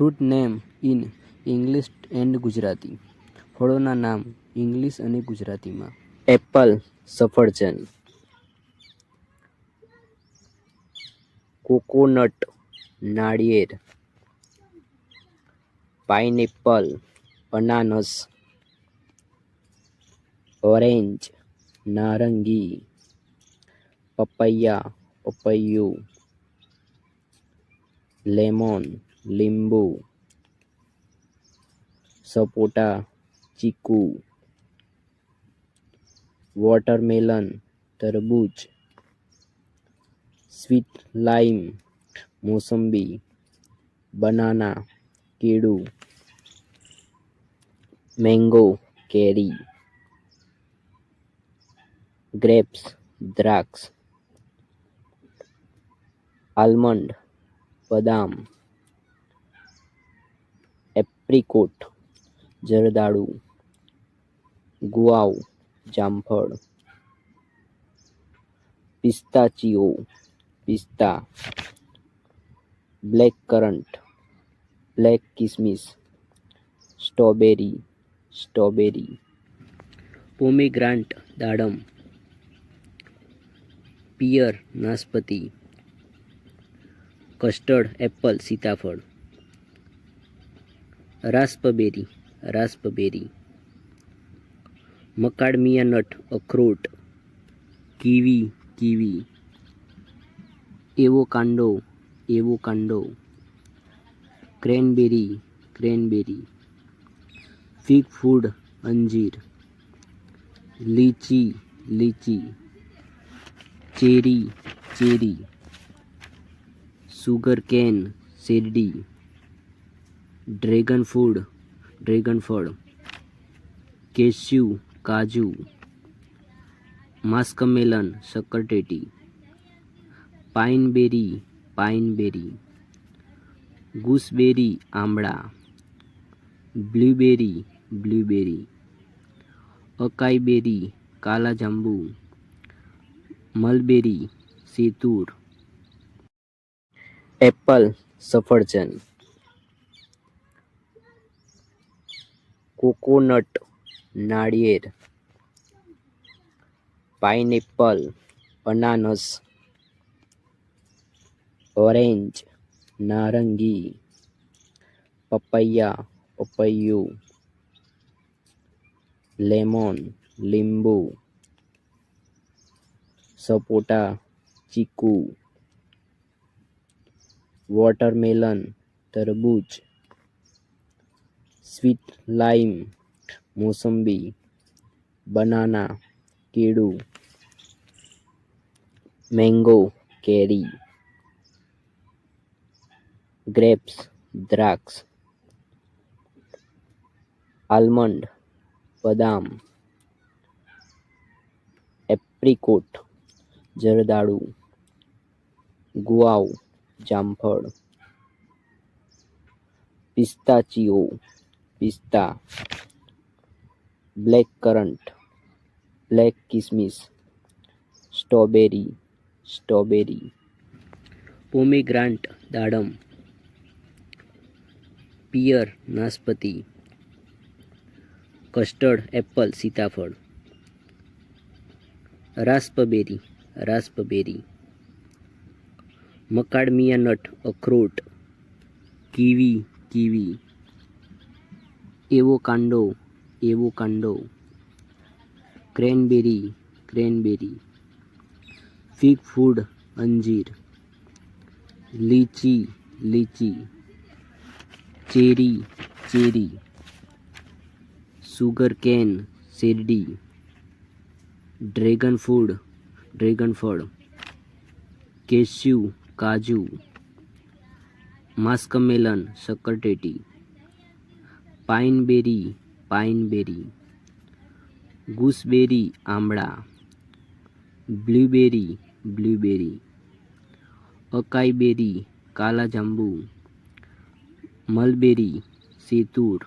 Fruit name in English and Gujarati ફળોના નામ English અને ગુજરાતીમાં એપલ સફરજન કોકોનટ નાળિયેર પાઇનેપલ અનાનસ ઓરેન્જ નારંગી પપૈયા પપૈયું લેમોન લીંબુ સપોટા ચીકુ વોટરમેલન તરબૂચ સ્વીટ લાઈમ મોસંબી બનાના કેળું મેંગો કેરી ગ્રેપ્સ દ્રાક્ષ આલમંડ બદામ એપ્રિકોટ જરદાળુ ગુઆવ જામફળ pistachio પિસ્તા black current black કિસમિસ strawberry strawberry પોમીગ્રાન્ટ દાડમ પિયર નાશપતિ custard Apple સીતાફળ Raspberry raspberry. મકાડમિયા nut, અખરોટ. Kiwi kiwi. Avocado avocado cranberry cranberry. Fig food, અંજીર. Lychee lychee. Cherry cherry. Sugar cane, શેરડી. Dragon food, dragon फल cashew काजू muskmelon berry pineberry pineberry gooseberry आमड़ा, blueberry blueberry, acai berry, काला जांबू, mulberry, सीतूर। Apple सफरचंद। Coconut નાળિયેર pineapple અનાનસ orange નારંગી પપૈયા પપૈયું લેમોન લીંબુ સપોટા ચીકુ વોટરમેલન તરબૂચ સ્વીટ લાઈમ મોસંબી બનાના કેળું મેંગો કેરી ગ્રેપ્સ દ્રાક્ષ આલમંડ બદામ એપ્રિકોટ જરદાળુ ગુઆવ જામફળ પિસ્તાચીઓ पिस्ता, ब्लैक करंट, ब्लैक किसमिस, स्ट्रॉबेरी स्ट्रॉबेरी पोमीग्रांट दाडम, पियर नाशपति, कस्टर्ड एप्पल सीताफल रास्पबेरी रास्पबेरी, मकाडमिया नट, अखरोट, kiwi kiwi avocado avocado cranberry cranberry. Fig food, अंजीर। Lychee lychee. Cherry cherry. Sugar cane, Shirdi. Dragon food, dragon फल। Cashew, काजू। Muskmelon, शक्कर टेटी। પાઇનબેરી પાઇનબેરી gooseberry આમળા blueberry blueberry અકાઈબેરી કાલા જાંબુ મલબેરી સેતુર